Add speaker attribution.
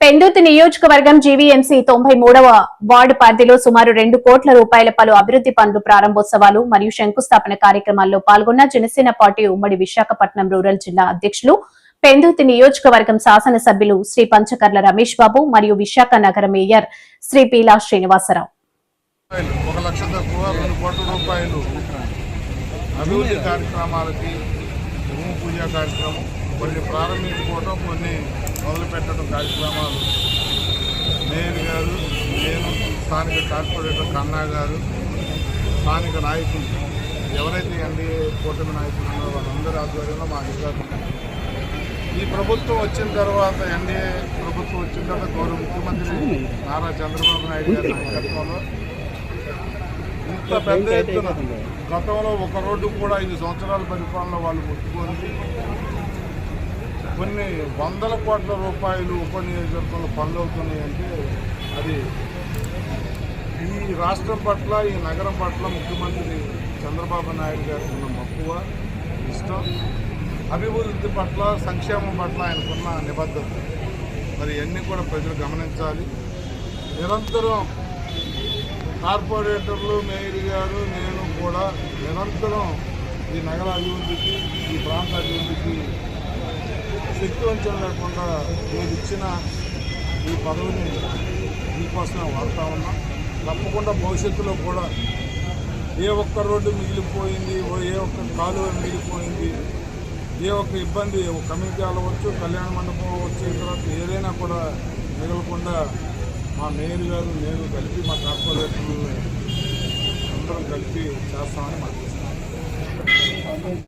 Speaker 1: పెందుర్తి నియోజకవర్గం జీవీఎంసీ తొంభై మూడవ వార్డు పరిధిలో సుమారు రెండు కోట్ల రూపాయల పలు అభివృద్ధి పనులు ప్రారంభోత్సవాలు మరియు శంకుస్థాపన కార్యక్రమాల్లో పాల్గొన్న జనసేన పార్టీ ఉమ్మడి విశాఖపట్నం రూరల్ జిల్లా అధ్యక్షులు పెందుర్తి నియోజకవర్గం శాసనసభ్యులు శ్రీ పంచకర్ల రమేష్ బాబు మరియు విశాఖ నగర మేయర్ శ్రీ పీలా శ్రీనివాసరావు.
Speaker 2: అభివృద్ధి కార్యక్రమాలకి భూమి పూజ కార్యక్రమం కొన్ని ప్రారంభించుకోవడం కొన్ని మొదలు పెట్టడం కార్యక్రమాలు. నేను గారు నేను స్థానిక కార్పొరేటర్ కన్నా గారు స్థానిక నాయకులు ఎవరైతే ఎన్డీఏ కూటమి నాయకులు ఉన్నారో వాళ్ళందరి ఆధ్వర్యంలో మా అధికారులు ఈ ప్రభుత్వం వచ్చిన తర్వాత ఎన్డీఏ ప్రభుత్వం వచ్చిన తర్వాత గౌరవ ముఖ్యమంత్రి నారా చంద్రబాబు నాయుడు గారి నాయకత్వంలో ఇంత పెద్ద ఎత్తున గతంలో ఒక రోడ్డు కూడా ఐదు సంవత్సరాల పరిపాలన వాళ్ళు ముట్టుకొని కొన్ని వందల కోట్ల రూపాయలు ఉప నియోజకవర్గంలో పనులు అవుతున్నాయంటే అది ఈ రాష్ట్రం పట్ల ఈ నగరం పట్ల ముఖ్యమంత్రి చంద్రబాబు నాయుడు గారికి ఉన్న మక్కువ ఇష్టం అభివృద్ధి పట్ల సంక్షేమం పట్ల ఆయనకున్న నిబద్ధత. మరి ఇవన్నీ కూడా ప్రజలు గమనించాలి. నిరంతరం కార్పొరేటర్లు మేయర్ గారు నేను కూడా నిరంతరం ఈ నగర అభివృద్ధికి ఈ ప్రాంత అభివృద్ధికి శక్తి లేకుండా మీరు ఇచ్చిన ఈ పదవిని మీకోసమే వాడుతూ ఉన్నాం. తప్పకుండా భవిష్యత్తులో కూడా ఏ ఒక్క రోడ్డు మిగిలిపోయింది ఓ ఏ ఒక్క కాలువ మిగిలిపోయింది ఏ ఒక్క ఇబ్బంది ఒక కమ్యూనిటీ అవ్వచ్చు కళ్యాణ మండపం అవ్వచ్చు తర్వాత ఏదైనా కూడా మిగలకుండా మా మేయర్ గారు నేను కలిపి మా కార్పొరేటర్లు అందరం కలిపి చేస్తామని మాకు